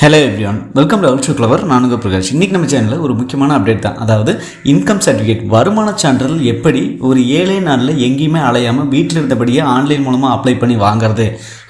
Hello everyone welcome to ultra clever நானுங்க பிரகாஷ். இன்றைக்கி நம்ம சேனலில் ஒரு முக்கியமான அப்டேட் தான். அதாவது இன்கம் சர்டிஃபிகேட் வருமான சான்றிதழ் எப்படி ஒரு ஏழே நாளில் எங்கேயுமே அலையாமல் வீட்டில் இருந்தபடியே ஆன்லைன் மூலமாக அப்ளை பண்ணி வாங்குறது?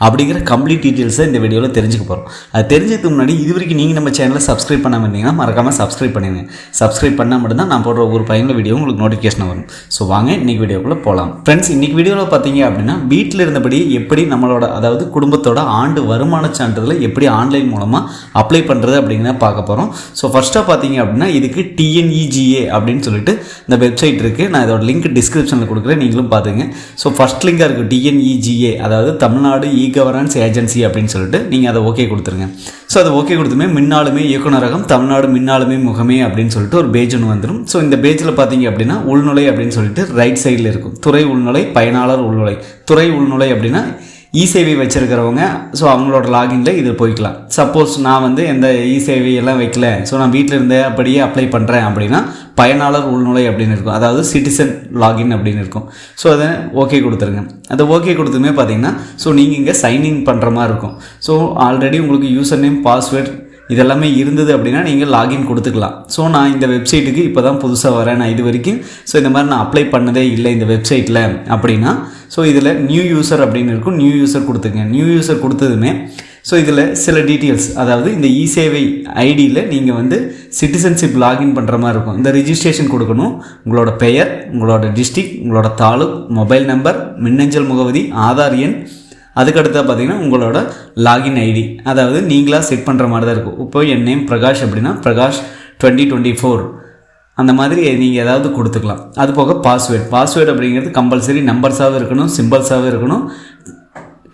அப்படிங்கிற கம்ப்ளீட் டீட்டெயில்ஸை இந்த வீடியோவில் தெரிஞ்சுக்க போகிறோம் அது தெரிஞ்சதுக்கு முன்னாடி இது வரைக்கும் நீங்கள் நம்ம சேனலை சப்ஸ்கிரைப் பண்ணாமல் இருந்தீங்கன்னா மறக்காமல் சப்ஸ்கிரைப் பண்ணிடுங்க சப்ஸ்கிரைப் பண்ணால் மட்டும்தான் நான் போடுற ஒரு பயனுள்ள வீடியோ உங்களுக்கு நோட்டிஃபிகேஷன் வரும். ஸோ வாங்க இன்றைக்கி வீடியோக்குள்ளே போகலாம் ஃப்ரெண்ட்ஸ் இன்றைக்கி வீடியோவில் பார்த்தீங்க அப்படின்னா வீட்டில் இருந்தபடி எப்படி நம்மளோட அதாவது குடும்பத்தோட ஆண்டு வருமான சான்றிதழை எப்படி ஆன்லைன் மூலமாக அப்ளை பண்ணுறது அப்படிங்கிறத பார்க்க போகிறோம் ஸோ ஃபஸ்ட்டாக பார்த்தீங்க அப்படின்னா இதுக்கு டிஎன்இஜிஏ அப்படின்னு சொல்லிட்டு இந்த வெப்சைட் இருக்குது நான் இதோட லிங்க் டிஸ்கிரிப்ஷனில் கொடுக்குறேன். நீங்களும் பார்த்துங்க ஸோ ஃபஸ்ட் லிங்காக இருக்குது டிஎன்இஜிஏ அதாவது தமிழ்நாடு இ கவர்னன்ஸ் ஏஜென்சி அப்படின்னு சொல்லிட்டு நீங்கள் அதை ஓகே கொடுத்துருங்க. ஸோ அதை ஓகே கொடுத்துமே மின்னாளுமே இயக்குனரகம் தமிழ்நாடு மின்னாளுமே முகமே அப்படின்னு சொல்லிட்டு ஒரு பேஜ் ஒன்று வந்துடும் ஸோ இந்த பேஜில் பார்த்தீங்க அப்படின்னா உள்நுழை அப்படின்னு சொல்லிட்டு ரைட் சைடில் இருக்கும். துறை உள்நுழை பயனாளர் உள்நுழை. துறை உள்நுழை அப்படின்னா இ வச்சுருக்கிறவங்க ஸோ அவங்களோட லாகின்ல இது போய்க்கலாம். சப்போஸ் நான் வந்து எந்த இ எல்லாம் வைக்கல ஸோ நான் வீட்டில் இருந்தே அப்படியே அப்ளை பண்ணுறேன் அப்படின்னா பயனாளர் உள்நுழை அப்படின்னு இருக்கும். அதாவது சிட்டிசன் லாகின் அப்படின்னு இருக்கும். ஸோ அதை ஓகே கொடுத்துருங்க. அந்த ஓகே கொடுத்துமே பார்த்தீங்கன்னா ஸோ நீங்கள் இங்கே சைன்இன் பண்ணுற மாதிரி இருக்கும். ஸோ ஆல்ரெடி உங்களுக்கு யூசர் நேம் பாஸ்வேர்ட் இதெல்லாமே இருந்தது அப்படின்னா நீங்கள் லாகின் கொடுத்துக்கலாம். ஸோ நான் இந்த வெப்சைட்டுக்கு இப்போ தான் புதுசாக வரேன். நான் இது வரைக்கும் ஸோ இந்த மாதிரி நான் அப்ளை பண்ணதே இல்லை இந்த வெப்சைட்டில் அப்படின்னா ஸோ இதில் நியூ யூசர் அப்படின்னு இருக்கும். நியூ யூசர் கொடுத்துங்க. நியூ யூசர் கொடுத்ததுமே ஸோ இதில் சில டீட்டெயில்ஸ் அதாவது இந்த இ சேவை ஐடியில் நீங்கள் வந்து சிட்டிசன்ஷிப் லாகின் பண்ணுற மாதிரி இருக்கும். இந்த ரிஜிஸ்ட்ரேஷன் கொடுக்கணும். உங்களோட பெயர் உங்களோட டிஸ்ட்ரிக் உங்களோட தாலுக் மொபைல் நம்பர் மின்னஞ்சல் முகவரி ஆதார் எண் அதுக்கடுத்து பார்த்தீங்கன்னா உங்களோட லாகின் ஐடி அதாவது நீங்களாக செட் பண்ணுற மாதிரி தான் இருக்கும். இப்போ என் நேம் பிரகாஷ் அப்படின்னா பிரகாஷ் டுவெண்ட்டி டுவெண்ட்டி ஃபோர் அந்த மாதிரி நீங்கள் ஏதாவது கொடுத்துக்கலாம். அது போக பாஸ்வேர்ட் பாஸ்வேர்டு அப்படிங்கிறது கம்பல்சரி நம்பர்ஸாகவும் இருக்கணும் சிம்பிள்ஸாகவும் இருக்கணும்.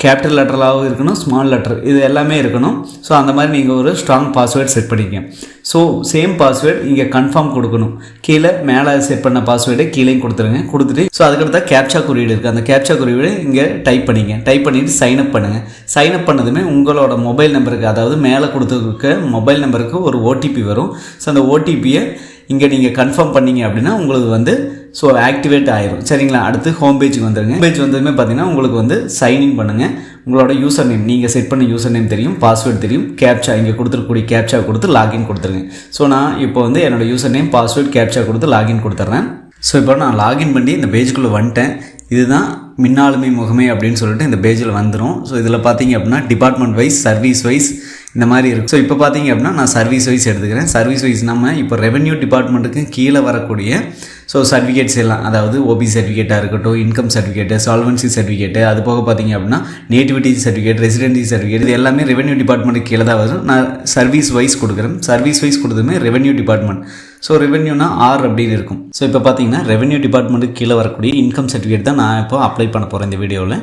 கேபிட்டல் லெட்டராகவும் இருக்கணும் ஸ்மால் லெட்டர் இது எல்லாமே இருக்கணும். ஸோ அந்த மாதிரி நீங்கள் ஒரு ஸ்ட்ராங் பாஸ்வேர்ட் செட் பண்ணிக்கோங்க. ஸோ சேம் பாஸ்வேர்டு இங்கே கன்ஃபார்ம் கொடுக்கணும். கீழே மேலே செட் பண்ண பாஸ்வேர்டை கீழே கொடுத்துருங்க. கொடுத்துட்டு ஸோ அதுக்கடுத்தா கேப்சா குறியீடு இருக்குது அந்த கேப்சா குறியீடு இங்கே டைப் பண்ணிங்க டைப் பண்ணிவிட்டு சைன் அப் பண்ணுங்கள் சைன் அப் பண்ணதுமே உங்களோட மொபைல் நம்பருக்கு அதாவது மேலே கொடுத்துருக்க மொபைல் நம்பருக்கு ஒரு ஓடிபி வரும். ஸோ அந்த ஓடிபியை இங்கே நீங்கள் கன்ஃபார்ம் பண்ணீங்க அப்படின்னா உங்களுக்கு வந்து ஸோ ஆக்டிவேட் ஆயிரும். சரிங்களா? அடுத்து ஹோம் பேஜுக்கு வந்துருங்க. பேஜ் வந்ததுமே பார்த்தீங்கன்னா உங்களுக்கு வந்து சைன்இன் பண்ணுங்கள் உங்களோட யூசர் நேம் நீங்கள் செட் பண்ண யூசர் நேம் தெரியும் பாஸ்வேர்டு தெரியும். கேப்ச்சா இங்கே கொடுத்துருக்கக்கூடிய கேப்ச்சா கொடுத்து லாகின் கொடுத்துருங்க. ஸோ நான் இப்போ வந்து என்னோடய யூசர் நேம் பாஸ்வேர்டு கேப்ச்சா கொடுத்து லாகின் கொடுத்துட்றேன் ஸோ இப்போ நான் லாகின் பண்ணி இந்த பேஜுக்குள்ளே வந்துட்டேன். இதுதான் மின்னாளுமை முகமை அப்படின்னு சொல்லிட்டு இந்த பேஜில் வந்துடும் ஸோ இதில் பார்த்தீங்க அப்படின்னா டிபார்ட்மெண்ட் வைஸ் சர்வீஸ் வைஸ் இந்த மாதிரி இருக்கும் ஸோ இப்போ பார்த்தீங்க அப்படின்னா நான் சர்வீஸ் வைஸ் எடுத்துக்கிறேன். சர்வீஸ் வைஸ் நம்ம இப்போ ரெவென்யூ டிபார்ட்மெண்ட்டுக்கு கீழே வரக்கூடிய ஸோ சர்டிஃபிகேட்ஸ் எல்லாம் அதாவது ஓபி சர்டிஃபிகேட்டாக இருக்கட்டும் இன்கம் சர்டிஃபிகேட்டு சால்வன்சி சர்டிஃபிகேட்டு அது போக பார்த்தீங்க அப்படின்னா நேட்டிவிட்டி சர்டிஃபிகேட் ரெசிடென்சி சர்டிஃபிகேட் இது எல்லாமே ரெவென்யூ டிபார்ட்மெண்ட்டுக்கு கீழே தான் வரும். நான் சர்வீஸ் வைஸ் கொடுக்குறேன். சர்வீஸ் வைஸ் கொடுத்ததுமே ரெவென்யூ டிபார்ட்மெண்ட் ஸோ ரெவென்யூனா ஆர் அப்படின்னு இருக்கும். ஸோ இப்போ பார்த்தீங்கன்னா ரெவென்யூ டிபார்ட்மெண்ட்டுக்கு கீழே வரக்கூடிய இன்கம் சர்டிஃபிகேட் தான் நான் இப்போ அப்ளை பண்ண போகிறேன் இந்த வீடியோவில்.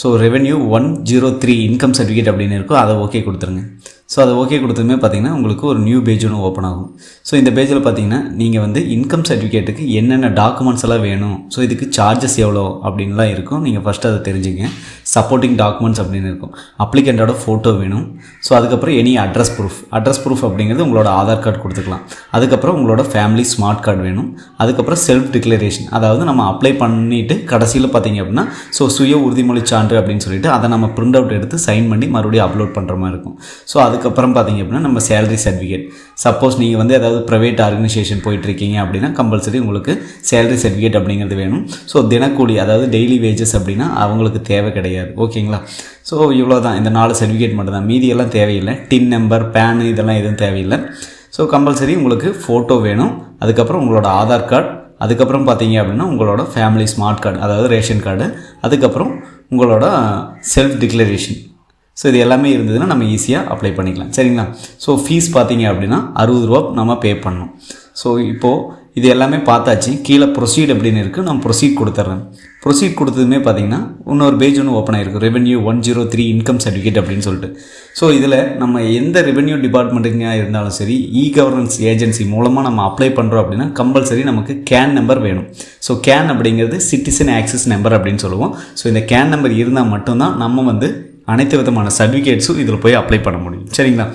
So revenue one zero three income certificate அப்படின்னு இருக்கும். அதை ஓகே கொடுத்துருங்க. ஸோ அதை ஓகே கொடுத்ததுமே பார்த்தீங்கன்னா உங்களுக்கு ஒரு நியூ பேஜ் ஒன்று ஓப்பன் ஆகும். ஸோ இந்த பேஜில் பார்த்தீங்கன்னா நீங்கள் வந்து இன்கம் சர்டிஃபிகேட்டுக்கு என்னென்ன டாக்குமெண்ட்ஸ் எல்லாம் வேணும்? ஸோ இதுக்கு சார்ஜஸ் எவ்வளோ அப்படின்லாம் இருக்கும். நீங்கள் ஃபஸ்ட்டு அதை தெரிஞ்சுங்க. சப்போர்ட்டிங் டாக்குமெண்ட்ஸ் அப்படின்னு இருக்கும். அப்ளிகண்ட்டோட ஃபோட்டோ வேணும். ஸோ அதுக்கப்புறம் any address proof address proof அப்படிங்கிறது உங்களோட ஆதார் கார்டு கொடுத்துக்கலாம். அதுக்கப்புறம் உங்களோட ஃபேமிலி ஸ்மார்ட் கார்டு வேணும். அதுக்கப்புறம் செல்ஃப் டிக்ளரேஷன் அதாவது நம்ம அப்ளை பண்ணிவிட்டு கடைசியில் பார்த்தீங்க அப்படின்னா ஸோ சுய உறுதிமொழி சான்று அப்படின்னு சொல்லிட்டு அதை நம்ம பிரிண்ட் அவுட் எடுத்து சைன் பண்ணி மறுபடியும் அப்லோட் பண்ணுற மாதிரி இருக்கும். ஸோ அதுக்கப்புறம் பார்த்தீங்க அப்படின்னா நம்ம சேலரி சர்டிஃபிகேட் சப்போஸ் நீங்கள் வந்து ஏதாவது ப்ரைவேட் ஆர்கனைசேஷன் போயிட்டுருக்கீங்க அப்படின்னா கம்பல்சரி உங்களுக்கு சேலரி சர்டிஃபிகேட் அப்படிங்கிறது வேணும். ஸோ தினக்கூலி அதாவது டெய்லி வேஜஸ் அப்படின்னா அவங்களுக்கு தேவை கிடையாது. ஓகேங்களா? ஸோ இவ்வளோ தான் இந்த நாலு சர்டிஃபிகேட் மட்டும் தான் மீதியெல்லாம் தேவையில்லை. டின் நம்பர் பேனு இதெல்லாம் எதுவும் தேவையில்லை. ஸோ கம்பல்சரி உங்களுக்கு ஃபோட்டோ வேணும். அதுக்கப்புறம் உங்களோட ஆதார் கார்டு அதுக்கப்புறம் பார்த்தீங்க அப்படின்னா உங்களோட ஃபேமிலி ஸ்மார்ட் கார்டு அதாவது ரேஷன் கார்டு அதுக்கப்புறம் உங்களோட செல்ஃப் டிக்ளரேஷன் ஸோ இது எல்லாமே இருந்ததுன்னா நம்ம ஈஸியாக அப்ளை பண்ணிக்கலாம். சரிங்களா? ஸோ ஃபீஸ் பார்த்தீங்க அப்படின்னா அறுபது ரூபா நம்ம பே பண்ணணும். ஸோ இப்போது இது எல்லாமே பார்த்தாச்சு. கீழே ப்ரொசீட் அப்படின்னு இருக்குது நான் ப்ரொசீட் கொடுத்துட்றேன் ப்ரொசீட் கொடுத்ததுமே பார்த்தீங்கன்னா இன்னொரு பேஜ் ஒன்று ஓப்பன் ஆகிருக்கு revenue one zero three income certificate அப்படின்னு சொல்லிட்டு. ஸோ இதில் நம்ம எந்த ரெவென்யூ டிபார்ட்மெண்ட்டுங்க இருந்தாலும் சரி இ கவர்னன்ஸ் ஏஜென்சி மூலமாக நம்ம அப்ளை பண்ணுறோம் அப்படின்னா கம்பல்சரி நமக்கு கேன் நம்பர் வேணும். ஸோ கேன் அப்படிங்கிறது சிட்டிசன் ஆக்சஸ் நம்பர் அப்படின்னு சொல்லுவோம். ஸோ இந்த கேன் நம்பர் இருந்தால் மட்டும்தான் நம்ம வந்து அனைத்து விதமான சர்டிஃபிகேட்ஸும் இதில் போய் அப்ளை பண்ண முடியும். சரிங்களா?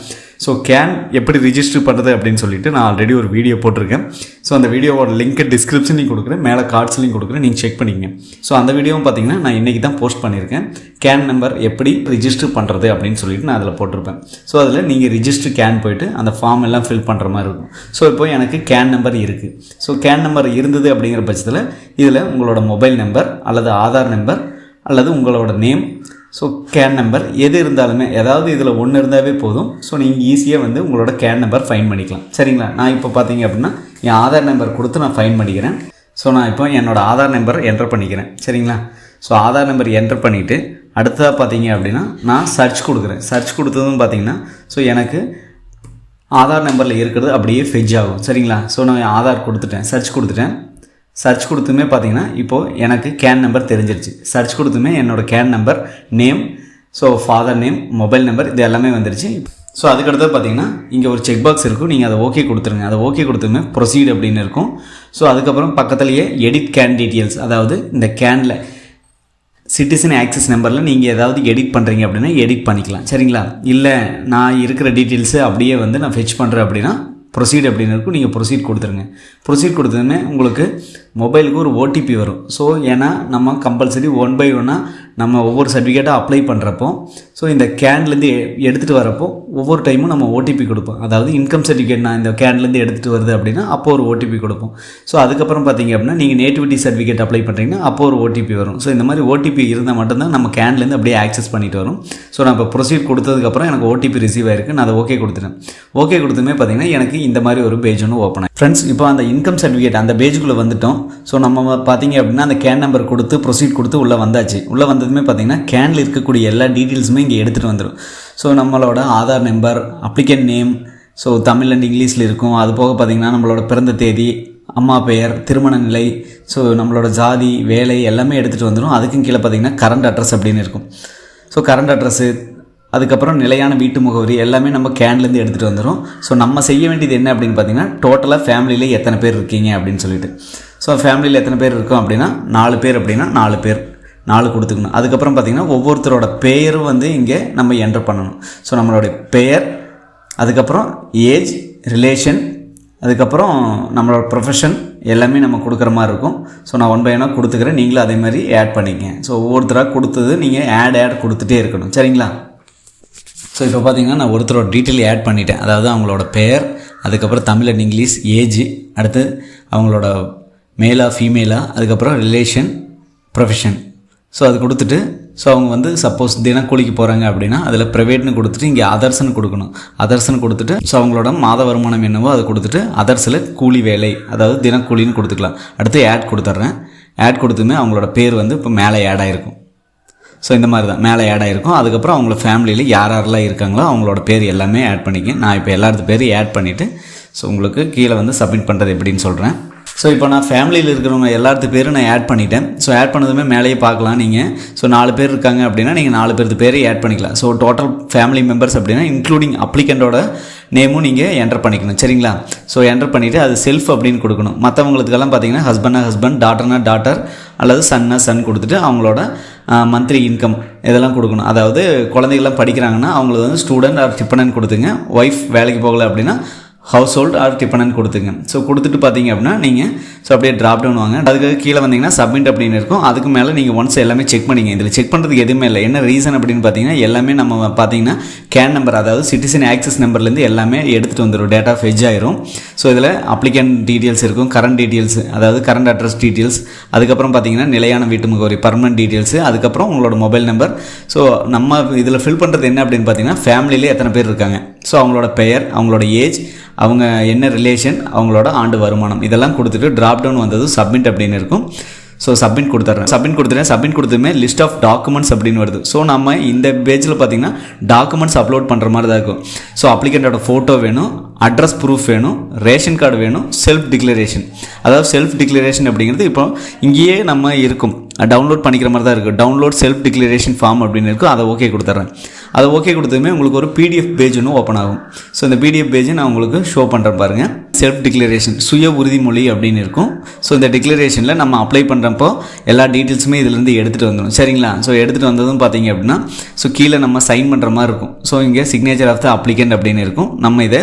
ஸோ கேன் எப்படி ரிஜிஸ்டர் பண்ணுறது அப்படின்னு சொல்லிட்டு நான் ஆல்ரெடி ஒரு வீடியோ போட்டிருக்கேன். ஸோ அந்த வீடியோவோட லிங்க்கை டிஸ்கிரிப்ஷன்லையும் கொடுக்குறேன். மேலே கார்ட்ஸ்லையும் கொடுக்குறேன். நீங்கள் செக் பண்ணிக்கங்க. ஸோ அந்த வீடியோவும் பார்த்தீங்கன்னா நான் இன்றைக்கி தான் போஸ்ட் பண்ணியிருக்கேன். கேன் நம்பர் எப்படி ரிஜிஸ்டர் பண்ணுறது அப்படின்னு சொல்லிட்டு நான் அதில் போட்டிருப்பேன். ஸோ அதில் நீங்கள் ரிஜிஸ்டர் கேன் போயிட்டு அந்த ஃபார்ம் எல்லாம் ஃபில் பண்ணுற மாதிரி இருக்கும். ஸோ இப்போ எனக்கு கேன் நம்பர் இருக்குது ஸோ கேன் நம்பர் இருந்தது அப்படிங்கிற பட்சத்தில் இதில் உங்களோட மொபைல் நம்பர் அல்லது ஆதார் நம்பர் அல்லது உங்களோட நேம் ஸோ கேன் நம்பர் எது இருந்தாலுமே ஏதாவது இதில் ஒன்று இருந்தாவே போதும். ஸோ நீங்கள் ஈஸியாக வந்து உங்களோட கேன் நம்பர் ஃபைன் பண்ணிக்கலாம். சரிங்களா? நான் இப்போ பார்த்தீங்க அப்படின்னா என் ஆதார் நம்பர் கொடுத்து நான் ஃபைன் பண்ணிக்கிறேன். ஸோ நான் இப்போ என்னோடய ஆதார் நம்பர் என்டர் பண்ணிக்கிறேன். சரிங்களா? ஸோ ஆதார் நம்பர் என்டர் பண்ணிவிட்டு அடுத்ததாக பார்த்தீங்க அப்படின்னா நான் சர்ச் கொடுக்குறேன். சர்ச் கொடுத்ததும் பார்த்தீங்கன்னா ஸோ எனக்கு ஆதார் நம்பரில் இருக்கிறது அப்படியே ஃபெஜ் ஆகும். சரிங்களா? ஸோ நான் ஆதார் கொடுத்துட்டேன். சர்ச் கொடுத்துட்டேன். சர்ச் கொடுத்துமே பார்த்தீங்கன்னா இப்போது எனக்கு கேன் நம்பர் தெரிஞ்சிருச்சு. சர்ச் கொடுத்துமே என்னோடய CAN number name so father name mobile number இது எல்லாமே வந்துருச்சு. ஸோ அதுக்கடுத்து பார்த்தீங்கன்னா இங்கே ஒரு செக் பாக்ஸ் இருக்கும். நீங்கள் அதை ஓகே கொடுத்துருங்க. அதை ஓகே கொடுத்துமே ப்ரொசீட் அப்படின்னு இருக்கும். ஸோ அதுக்கப்புறம் பக்கத்துலேயே எடிட் கேன் டீட்டெயில்ஸ் அதாவது இந்த கேனில் சிட்டிசன் ஆக்சஸ் நம்பரில் நீங்கள் ஏதாவது எடிட் பண்ணுறீங்க அப்படின்னா எடிட் பண்ணிக்கலாம். சரிங்களா? இல்லை நான் இருக்கிற டீட்டெயில்ஸு அப்படியே வந்து நான் ஃபெச் பண்ணுறேன் அப்படின்னா ப்ரொசீட் அப்படின்னு இருக்கும். நீங்கள் ப்ரொசீட் கொடுத்துருங்க. ப்ரொசீட் கொடுத்ததுமே உங்களுக்கு மொபைலுக்கு ஒரு ஓடிபி வரும். ஸோ ஏன்னா நம்ம கம்பல்சரி ஒன் பை ஒன்னாக நம்ம ஒவ்வொரு சர்டிஃபிகேட்டாக அப்ளை பண்ணுறப்போ ஸோ இந்த கேன்லேருந்து எடுத்துகிட்டு வரப்போ ஒவ்வொரு டைமும் நம்ம ஓடிபி கொடுப்போம். அதாவது இன்கம் சர்டிஃபிகேட் நான் இந்த கேன்லேருந்து எடுத்துகிட்டு வருது அப்படின்னா அப்போ ஒரு ஓடிபி கொடுப்போம். ஸோ அதுக்கப்புறம் பார்த்தீங்க அப்படின்னா நீங்கள் நேட்டிவிட்டி சர்டிஃபிகேட் அப்ளை பண்ணுறீங்கன்னா அப்போ ஒரு ஓடிபி வரும். ஸோ இந்த மாதிரி ஓடிபி இருந்தால் மட்டும்தான் நம்ம கேன்லேருந்து அப்படியே ஆக்சஸ் பண்ணிட்டு வரும். ஸோ நான் இப்போ ப்ரொசீட் கொடுத்ததுக்கப்புறம் எனக்கு ஓடிபி ரிசீவ் ஆயிருக்கு. நான் அதை ஓகே கொடுத்துட்டேன். ஓகே கொடுத்துமே பார்த்தீங்கன்னா எனக்கு இந்த மாதிரி ஒரு பேஜ் ஒன்று ஓப்பன் ஆகும் ஃப்ரெண்ட்ஸ் இப்போ அந்த இன்கம் சர்டிஃபிகேட் அந்த பேஜுக்குள்ளே வந்துட்டோம். ஸோ நம்ம பார்த்தீங்க அப்படின்னா அந்த கேன் நம்பர் கொடுத்து ப்ரொசீட் கொடுத்து உள்ளே வந்தாச்சு. உள்ளே வந்ததுமே பார்த்தீங்கன்னா கேனில் இருக்கக்கூடிய எல்லா டீட்டெயில்ஸுமே இங்கே எடுத்துகிட்டு வந்துடும் ஸோ நம்மளோட Aadhaar number applicant name so Tamil and இங்கிலீஷில் இருக்கும். அது போக பார்த்திங்கன்னா நம்மளோட பிறந்த தேதி அம்மா பெயர் திருமண நிலை ஸோ நம்மளோட ஜாதி வேலை எல்லாமே எடுத்துகிட்டு வந்துடும் அதுக்கும் கீழே பார்த்திங்கன்னா கரண்ட் அட்ரஸ் அப்படின்னு இருக்கும். ஸோ கரண்ட் அட்ரஸ்ஸு அதுக்கப்புறம் நிலையான வீட்டு முகவரி எல்லாமே நம்ம கேன்லேருந்து எடுத்துகிட்டு வந்துடும் ஸோ நம்ம செய்ய வேண்டியது என்ன அப்படின்னு பார்த்தீங்கன்னா டோட்டலாக ஃபேமிலியில் எத்தனை பேர் இருக்கீங்க அப்படின்னு சொல்லிட்டு. ஸோ ஃபேமிலியில் எத்தனை பேர் இருக்கும் அப்படின்னா நாலு பேர் அப்படின்னா நாலு பேர். நாலு கொடுத்துக்கணும். அதுக்கப்புறம் பார்த்திங்கன்னா ஒவ்வொருத்தரோட பெயரும் வந்து இங்கே நம்ம என்டர் பண்ணணும். ஸோ நம்மளுடைய பெயர் அதுக்கப்புறம் ஏஜ் ரிலேஷன் அதுக்கப்புறம் நம்மளோட ப்ரொஃபஷன் எல்லாமே நம்ம கொடுக்குற மாதிரி இருக்கும். ஸோ நான் ஒன் பை ஒன்னாக கொடுத்துக்கிறேன். நீங்களும் அதே மாதிரி ஆட் பண்ணிக்கங்க. ஸோ ஒவ்வொருத்தராக கொடுத்தது நீங்கள் ஆட் ஆட் கொடுத்துட்டே இருக்கணும். சரிங்களா? ஸோ இப்போ பார்த்தீங்கன்னா நான் ஒருத்தரோட டீட்டெயில் ஆட் பண்ணிட்டேன். அதாவது அவங்களோட பெயர் அதுக்கப்புறம் தமிழ் அண்ட் இங்கிலீஷ் ஏஜ் அடுத்து அவங்களோட மேலா ஃபீமேலாக அதுக்கப்புறம் ரிலேஷன் ப்ரொஃபஷன் ஸோ அது கொடுத்துட்டு ஸோ அவங்க வந்து சப்போஸ் தினக்கூலிக்கு போகிறாங்க அப்படின்னா அதில் ப்ரைவேட்னு கொடுத்துட்டு இங்கே அதர்ஸ்னு கொடுக்கணும். அதர்ஸ்னு கொடுத்துட்டு ஸோ அவங்களோட மாத வருமானம் என்னவோ அதை கொடுத்துட்டு அதர்ஸில் கூலி வேலை அதாவது தினக்கூலின்னு கொடுத்துக்கலாம். அடுத்து ஆட் கொடுத்துட்றேன். ஆட் கொடுத்துமே அவங்களோட பேர் வந்து இப்போ மேலே ஆட் ஆகிருக்கும் ஸோ இந்த மாதிரி தான். மேலே ஆட் ஆகிருக்கும் அதுக்கப்புறம் அவங்கள ஃபேமிலியில் யார் யாரெல்லாம் இருக்காங்களோ அவங்களோட பேர் எல்லாமே ஆட் பண்ணிக்க. நான் இப்போ எல்லாத்து பேரும் ஆட் பண்ணிவிட்டு ஸோ உங்களுக்கு கீழே வந்து சப்மிட் பண்ணுறது எப்படின்னு சொல்கிறேன் ஸோ இப்போ நான் ஃபேமிலியில் இருக்கிறவங்க எல்லாத்து பேரும் நான் ஆட் பண்ணிட்டேன். ஸோ ஆட் பண்ணதுமே மேலேயே பார்க்கலாம் நீங்கள் ஸோ நாலு பேர் இருக்காங்க அப்படின்னா நீங்கள் நாலு பேர்த்து பேரையும் ஆட் பண்ணிக்கலாம். ஸோ டோட்டல் ஃபேமிலி மெம்பர்ஸ் அப்படின்னா இன்க்ளூடிங் அப்ளிகண்ட்டோட நேமும் நீங்கள் என்டர் பண்ணிக்கணும். சரிங்களா? ஸோ என்டர் பண்ணிவிட்டு அது செல்ஃப் அப்படின்னு கொடுக்கணும். மற்றவங்களுக்கெல்லாம் பார்த்தீங்கன்னா ஹஸ்பண்டா ஹஸ்பண்ட் டாட்டர்னா டாட்டர் அல்லது சன்னா சன் கொடுத்துட்டு அவங்களோட மந்த்லி இன்கம் இதெல்லாம் கொடுக்கணும். அதாவது குழந்தைகள்லாம் படிக்கிறாங்கன்னா அவங்களுக்கு வந்து ஸ்டூடெண்ட் ஆர் டிப்பனன் கொடுத்துங்க. ஒய்ஃப் வேலைக்கு போகலை அப்படின்னா ஹவுஸ் ஹோல்ட் ஆர் டிஃபனன் கொடுத்துங்க. ஸோ கொடுத்துட்டு பார்த்தீங்க அப்படின்னா நீங்கள் ஸோ அப்படியே ட்ராப் டவுன் வாங்க. அதுக்கு கீழே வந்தீங்கன்னா சப்மிட் அப்படின்னு இருக்கும். அதுக்கு மேலே நீங்கள் ஒன்ஸ் எல்லாமே செக் பண்ணிங்க. இதில் செக் பண்ணுறதுக்கு எதுவுமே இல்லை. என்ன ரீசன் அப்படின்னு பார்த்தீங்கன்னா எல்லாமே நம்ம பார்த்தீங்கன்னா கேன் நம்பர் அதாவது சிட்டிசன் ஆக்சஸ் நம்பர்லேருந்து எல்லாமே எடுத்துகிட்டு வந்துடும் டேட்டா ஃபெஜ் ஆயிரும். ஸோ இதில் அப்ளிகன் டீட்டெயில்ஸ் இருக்கும். கரண்ட் டீட்டெயில்ஸ் அதாவது கரண்ட் அட்ரஸ் டீட்டெயில்ஸ் அதுக்கப்புறம் பார்த்தீங்கன்னா நிலையான வீட்டு முகவரி பர்மனன்ட் டீட்டெயில்ஸ் அதுக்கப்புறம் உங்களோட மொபைல் நம்பர் ஸோ நம்ம இதில் ஃபில் பண்ணுறது என்ன அப்படின்னு பார்த்தீங்கன்னா ஃபேமிலியிலே எத்தனை பேர் இருக்காங்க? ஸோ அவங்களோட பெயர் அவங்களோட ஏஜ் அவங்க என்ன ரிலேஷன் அவங்களோட ஆண்டு வருமானம். இதெல்லாம் கொடுத்துட்டு ட்ராப் டவுன் வந்தது சப்மிட் அப்படின்னு இருக்கும். ஸோ சப்மிட் கொடுத்துட்றேன். சப்மிட் கொடுத்துட்டேன். சப்மிட் கொடுத்துமே லிஸ்ட் ஆஃப் டாக்குமெண்ட்ஸ் அப்படின்னு வருது. ஸோ நம்ம இந்த பேஜில் பார்த்தீங்கன்னா டாக்குமெண்ட்ஸ் அப்லோட் பண்ணுற மாதிரி தான் இருக்கும். ஸோ அப்ளிகண்ட்டோட ஃபோட்டோ வேணும் அட்ரஸ் ப்ரூஃப் வேணும் ரேஷன் கார்டு வேணும் செல்ஃப் டிக்ளரேஷன் அதாவது செல்ஃப் டிக்ளரேஷன் அப்படிங்கிறது இப்போ இங்கேயே நம்ம இருக்கும். டவுன்லோட் பண்ணிக்கிற மாதிரி தான் இருக்குது டவுன்லோட் செல்ஃப் டிக்ளரேஷன் ஃபார்ம் அப்படின்னு இருக்கும். அதை ஓகே கொடுத்துட்றேன். அதை ஓகே கொடுத்ததுமே உங்களுக்கு ஒரு பிடிஎஃப் பேஜ் ஒன்று ஓப்பன் ஆகும். ஸோ இந்த பிடிஎஃப் பேஜை நான் உங்களுக்கு ஷோ பண்ணுறேன் பாருங்கள் செல்ஃப் டிக்ளரேஷன் சுய உறுதிமொழி அப்படின்னு இருக்கும். ஸோ இந்த டிக்ளரேஷனில் நம்ம அப்ளை பண்ணுறப்போ எல்லா டீட்டெயில்ஸுமே இதுலேருந்து எடுத்துகிட்டு வந்துடும் சரிங்களா? ஸோ எடுத்துகிட்டு வந்ததும் பார்த்தீங்க அப்படின்னா ஸோ கீழே நம்ம சைன் பண்ணுற மாதிரி இருக்கும். ஸோ இங்கே சிக்னேச்சர் ஆஃப் த அப்ளிகண்ட் அப்படின்னு இருக்கும். நம்ம இதை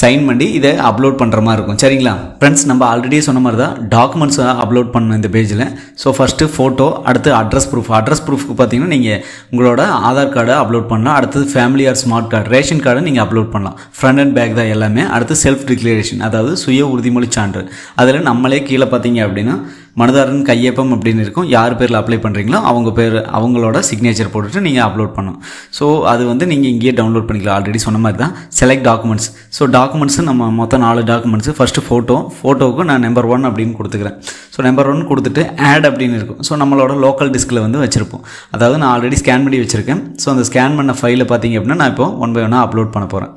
சைன் பண்ணி இதை அப்லோட் பண்ணுற மாதிரி இருக்கும். சரிங்களா? ஃப்ரெண்ட்ஸ் நம்ம ஆல்ரெடி சொன்ன மாதிரி தான் டாக்குமெண்ட்ஸ் அப்லோட் பண்ணணும் இந்த பேஜில் ஸோ ஃபஸ்ட்டு ஃபோட்டோ அடுத்து அட்ரஸ் ப்ரூஃப் அட்ரஸ் ப்ரூஃப்க்கு பார்த்தீங்கன்னா நீங்கள் உங்களோட ஆதார் கார்டை அப்லோட் பண்ணலாம். அடுத்தது family or smart card ration கார்டை நீங்கள் அப்லோட் பண்ணலாம். ஃப்ரண்ட் அண்ட் பேக் தான் எல்லாமே. அடுத்து செல்ஃப் டிக்ளரேஷன் அதாவது சுய உறுதிமொழி சான்று. அதில் நம்மளே கீழே பார்த்தீங்க அப்படின்னா மனதாரன் கையொப்பம் அப்படின்னு இருக்கும். யார் பேரில் அப்ளை பண்ணுறீங்களோ அவங்க பேர் அவங்களோட சிக்னேச்சர் போட்டுட்டு நீங்கள் அப்லோட் பண்ணணும். ஸோ அது வந்து நீங்கள் இங்கேயே டவுன்லோட் பண்ணிக்கலாம். ஆல்ரெடி சொன்ன மாதிரி தான். செலக்ட் டாக்குமெண்ட்ஸ் ஸோ டாக்குமெண்ட்ஸு நம்ம மொத்தம் நாலு டாக்குமெண்ட்ஸு ஃபஸ்ட்டு ஃபோட்டோ ஃபோட்டோவுக்கு நான் நம்பர் ஒன் அப்படின்னு கொடுத்துக்கிறேன். ஸோ நம்பர் ஒன் கொடுத்துட்டு ஆட் அப்படின்னு இருக்கும். ஸோ நம்மளோட லோக்கல் டிஸ்கில் வந்து வச்சுருப்போம். அதாவது நான் ஆல்ரெடி ஸ்கேன் பண்ணி வச்சுருக்கேன். ஸோ அந்த ஸ்கேன் பண்ண ஃபைலில் பார்த்தீங்க அப்படின்னா நான் இப்போ ஒன் பை ஒன்னாக அப்லோட் பண்ண போகிறேன்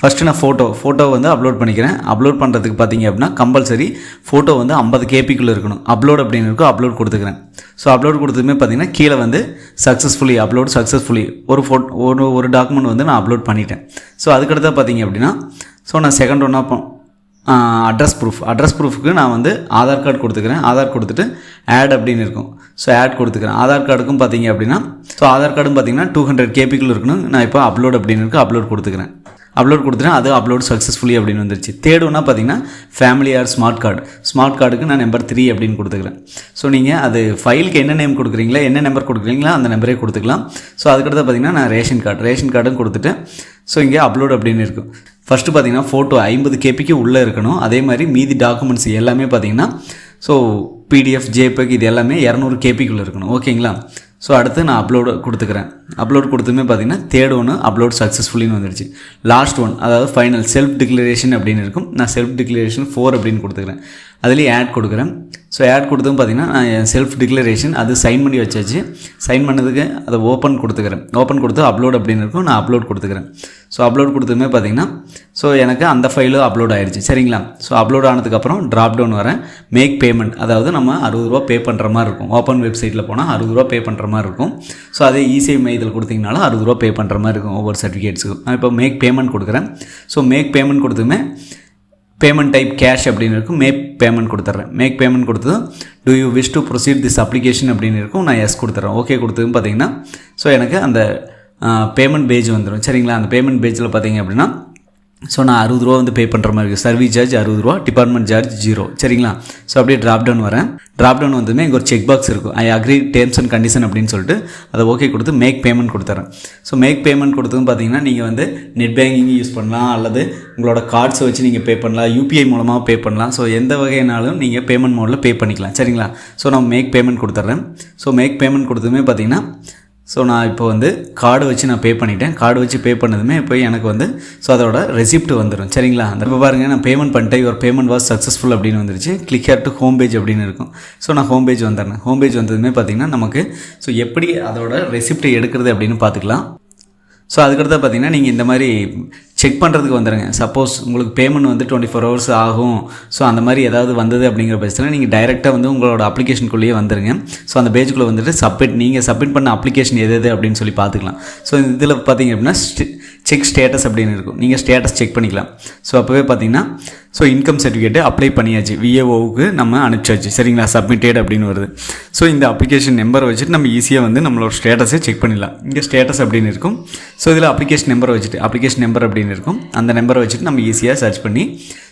ஃபஸ்ட்டு நான் ஃபோட்டோ ஃபோட்டோ வந்து அப்லோட் பண்ணிக்கிறேன். அப்லோட் பண்ணுறதுக்கு பார்த்தீங்க அப்படின்னா கம்பல்சரி ஃபோட்டோ வந்து ஐம்பது கேபிக்குள்ளே இருக்கணும். அப்லோட் அப்படின்னு இருக்கும் அப்லோட் கொடுத்துக்கிறேன். ஸோ அப்லோட் கொடுத்ததுமே பார்த்தீங்கன்னா கீழே வந்து சக்ஸஸ்ஃபுல்லி அப்லோட் சக்ஸஸ்ஃபுல்லி ஒரு ஃபோட் ஒரு ஒரு டாக்குமெண்ட் வந்து நான் அப்லோட் பண்ணிட்டேன். ஸோ அதுக்கடுத்தா பார்த்தீங்க அப்படின்னா ஸோ நான் செகண்ட் ஒன்றா அட்ரஸ் ப்ரூஃப் அட்ரஸ் ப்ரூஃப்க்கு நான் வந்து ஆதார் கார்டு கொடுத்துக்கிறேன். ஆதார் கொடுத்துட்டு ஆட் அப்படின்னு இருக்கும். ஸோ ஆட் கொடுத்துக்கிறேன். ஆதார் கார்டுக்கும் பார்த்தீங்க அப்படின்னா ஸோ ஆதார் கார்டும் பார்த்தீங்கன்னா டூ ஹண்ட்ரட் கேபிக்குள்ள இருக்கணும். நான் இப்போ அப்லோட் அப்படின்னு இருக்கு அப்லோட் கொடுத்துக்கிறேன். அப்லோட் கொடுத்துட்டேன் அது அப்லோட் சக்ஸஸ்ஃபுல்லி அப்படின்னு வந்துருச்சு. தேர்ட் ஒன்றா பார்த்தீங்கன்னா family or smart card smart கார்டுக்கு நான் நம்பர் த்ரீ அப்படின்னு கொடுத்துக்கிறேன். ஸோ நீங்கள் அது ஃபைலுக்கு என்ன நேம் கொடுக்குறீங்களா என்ன நம்பர் கொடுக்குறீங்களா அந்த நம்பரே கொடுத்துக்கலாம். ஸோ அதுக்கடுத்து பார்த்தீங்கன்னா நான் ரேஷன் கார்டு ரேஷன் கார்டும் கொடுத்துட்டேன். ஸோ இங்கே அப்லோட் அப்படின்னு இருக்கும் ஃபஸ்ட்டு பார்த்தீங்கன்னா ஃபோட்டோ ஐம்பது கேபிக்கு உள்ளே இருக்கணும். அதே மாதிரி மீதி டாக்குமெண்ட்ஸ் எல்லாமே பார்த்தீங்கன்னா ஸோ பிடிஎஃப் ஜேபெக் இது எல்லாமே இரநூறு கேபிக்குள்ளே இருக்கணும். ஓகேங்களா ஸோ அடுத்து நான் அப்லோடு கொடுத்துக்கிறேன். அப்லோட் கொடுத்துமே பார்த்தீங்கன்னா தேர்ட் ஒன்று அப்லோட் சக்ஸஸ்ஃபுல்லின்னு வந்துடுச்சு லாஸ்ட் ஒன் அதாவது ஃபைனல் செல்ஃப் டிக்ளரேஷன் அப்படின்னு இருக்கும். நான் செல்ஃப் டிக்ளரேஷன் ஃபோர் அப்படின்னு கொடுத்துக்கிறேன். அதுலேயும் ஆட் கொடுக்குறேன். ஸோ ஆட் கொடுத்தும் பார்த்தீங்கன்னா நான் என் செல்ஃப் டிக்ளரேஷன் அது சைன் பண்ணி வச்சாச்சு. சைன் பண்ணதுக்கு அதை ஓப்பன் கொடுத்துக்கிறேன். ஓப்பன் கொடுத்து அப்லோட் அப்படின்னு இருக்கும் நான் அப்லோட் கொடுத்துக்கிறேன். ஸோ அப்லோட் கொடுத்ததுமே பார்த்தீங்கன்னா ஸோ எனக்கு அந்த ஃபைலும் அப்லோட் ஆயிடுச்சு. சரிங்களா? ஸோ அப்லோட் ஆனதுக்கப்புறம் ட்ராப் டவுன் வரேன். மேக் பேமெண்ட் அதாவது நம்ம அறுபது ரூபா பே பண்ணுற மாதிரி இருக்கும். ஓப்பன் வெப்சைட்டில் போனால் அறுபது ரூபா பே பண்ணுற மாதிரி இருக்கும். ஸோ அதே இசிஐ மையத்தில் கொடுத்தீங்கனாலும் அறுபது ரூபா பே பண்ணுற மாதிரி இருக்கும் ஒவ்வொரு சர்டிஃபிகேட்ஸுக்கும் நான் இப்போ மேக் பேமெண்ட் கொடுக்குறேன். ஸோ மேக் பேமெண்ட் கொடுத்துமே பேமெண்ட் டைப் கேஷ் அப்படின்னு இருக்கும். மேக் பேமெண்ட் கொடுத்துட்றேன் மேக் பேமெண்ட் கொடுத்ததும் do you wish to proceed this application அப்படின்னு இருக்கும். நான் எஸ் கொடுத்துட்றேன் ஓகே கொடுத்ததும் பார்த்தீங்கன்னா ஸோ எனக்கு அந்த பேமெண்ட் பேஜ் வந்துடும் சரிங்களா? அந்த பேமெண்ட் பேஜில் பார்த்தீங்க அப்படின்னா ஸோ நான் அறுபது ரூபா வந்து பே பண்ணுற மாதிரி இருக்குது சர்வீஸ் சார்ஜ் அறுபது ரூபா டிபார்ட்மெண்ட் சார்ஜ் ஜீரோ சரிங்களா? ஸோ அப்படியே ட்ராப் டவுன் வரேன். ட்ராப் டவுன் வந்ததுமே இங்கே ஒரு செக் பாக்ஸ் இருக்கும். I agree terms and condition அப்படின்னு சொல்லிட்டு அதை ஓகே கொடுத்து மேக் பேமெண்ட் கொடுத்துறேன். ஸோ மேக் பேமெண்ட் கொடுத்ததும் பார்த்தீங்கன்னா நீங்கள் வந்து நெட் பேங்கிங் யூஸ் பண்ணலாம் அல்லது உங்களோட கார்ட்ஸை வச்சு நீங்கள் பே பண்ணலாம் யூபிஐ மூலமாக பே பண்ணலாம். ஸோ எந்த வகையினாலும் நீங்கள் பேமெண்ட் மோடில் பே பண்ணிக்கலாம். சரிங்களா? ஸோ நான் மேக் பேமெண்ட் கொடுத்துட்றேன் ஸோ மேக் பேமெண்ட் கொடுத்ததுமே பார்த்தீங்கன்னா ஸோ நான் இப்போ வந்து கார்டு வச்சு நான் பே பண்ணிட்டேன். கார்டு வச்சு பே பண்ணதுமே போய் எனக்கு வந்து ஸோ அதோட ரெசிப்ட் வந்துடும் சரிங்களா? அந்த இப்போ பாருங்கள் நான் பேமெண்ட் பண்ணிட்டேன். யுவர் பேமெண்ட் வாஸ் சக்ஸஸ்ஃபுல் அப்படின்னு வந்துருச்சு. Click here to home page அப்படின்னு இருக்கும். ஸோ நான் ஹோம் பேஜ் வந்துடுறேன். ஹோம் பேஜ் வந்ததுமே பார்த்தீங்கன்னா நமக்கு ஸோ எப்படி அதோட ரெசிப்ட் எடுக்கிறது அப்படின்னு பார்த்துக்கலாம். ஸோ அதுக்கடுத்து பார்த்தீங்கன்னா நீங்கள் இந்த மாதிரி செக் பண்ணுறதுக்கு வந்துடுங்க சப்போஸ் உங்களுக்கு பேமெண்ட் வந்து டுவெண்ட்டி ஃபோர் ஹவர்ஸ் ஆகும். ஸோ அந்த மாதிரி ஏதாவது வந்தது அப்படிங்கிற பட்சத்தில் நீங்கள் டைரெக்டாக வந்து உங்களோட அப்ளிகேஷனுக்குள்ளேயே வந்துருங்க. ஸோ அந்த பேஜுக்குள்ளே வந்துட்டு சப்மிட் நீங்கள் சப்மிட் பண்ண அப்ளிகேஷன் எது எது அப்படின்னு சொல்லி பார்த்துக்கலாம். ஸோ இதில் பார்த்தீங்க அப்படின்னா செக் ஸ்டேட்டஸ் அப்படின்னு இருக்கும். நீங்கள் ஸ்டேட்டஸ் செக் பண்ணிக்கலாம். ஸோ அப்போவே பார்த்தீங்கன்னா ஸோ இன்கம் சர்டிஃபிகேட்டு அப்ளை பண்ணியாச்சு. விஏஓவுக்கு நம்ம அனுப்பிச்சாச்சு. சரிங்களா? சப்மிட்டட் அப்படின்னு வருது. ஸோ இந்த அப்ளிகேஷன் நம்பரை வச்சுட்டு நம்ம ஈஸியாக வந்து நம்மளோட ஸ்டேட்டஸை செக் பண்ணிடலாம். இங்கே ஸ்டேட்டஸ் அப்படின்னு இருக்கும். ஸோ இதில் அப்ளிகேஷன் நம்பரை வச்சுட்டு அப்ளிகேஷன் நம்பர் அப்படின்னு இருக்கும். அந்த நம்பரை வச்சுட்டு நம்ம ஈஸியாக சர்ச் பண்ணி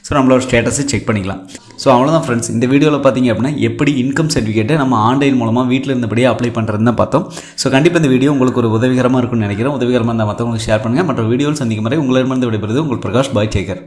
ஸோ நம்மளோட ஸ்டேட்டஸை செக் பண்ணிக்கலாம். ஸோ அவ்வளோதான் ஃப்ரெண்ட்ஸ் இந்த வீடியோவில் பார்த்தீங்க அப்படின்னா எப்படி இன்கம் சர்டிஃபிகேட்டை நம்ம ஆன்லைன் மூலமாக வீட்டில் இருந்தபடியே அப்ளை பண்ணுறதுன்னு தான் பார்த்தோம். ஸோ கண்டிப்பாக இந்த வீடியோ உங்களுக்கு ஒரு உதவிகரமாக இருக்கும்னு நினைக்கிறேன். உதவிகரமாக இருந்தால் மற்றவங்களுக்கு ஷேர் பண்ணுங்கள் மற்ற வீடியோவில் சந்திக்கும் வரை உங்களிடமிருந்து விடைபெறுது உங்கள் பிரகாஷ் பாய் சேகர்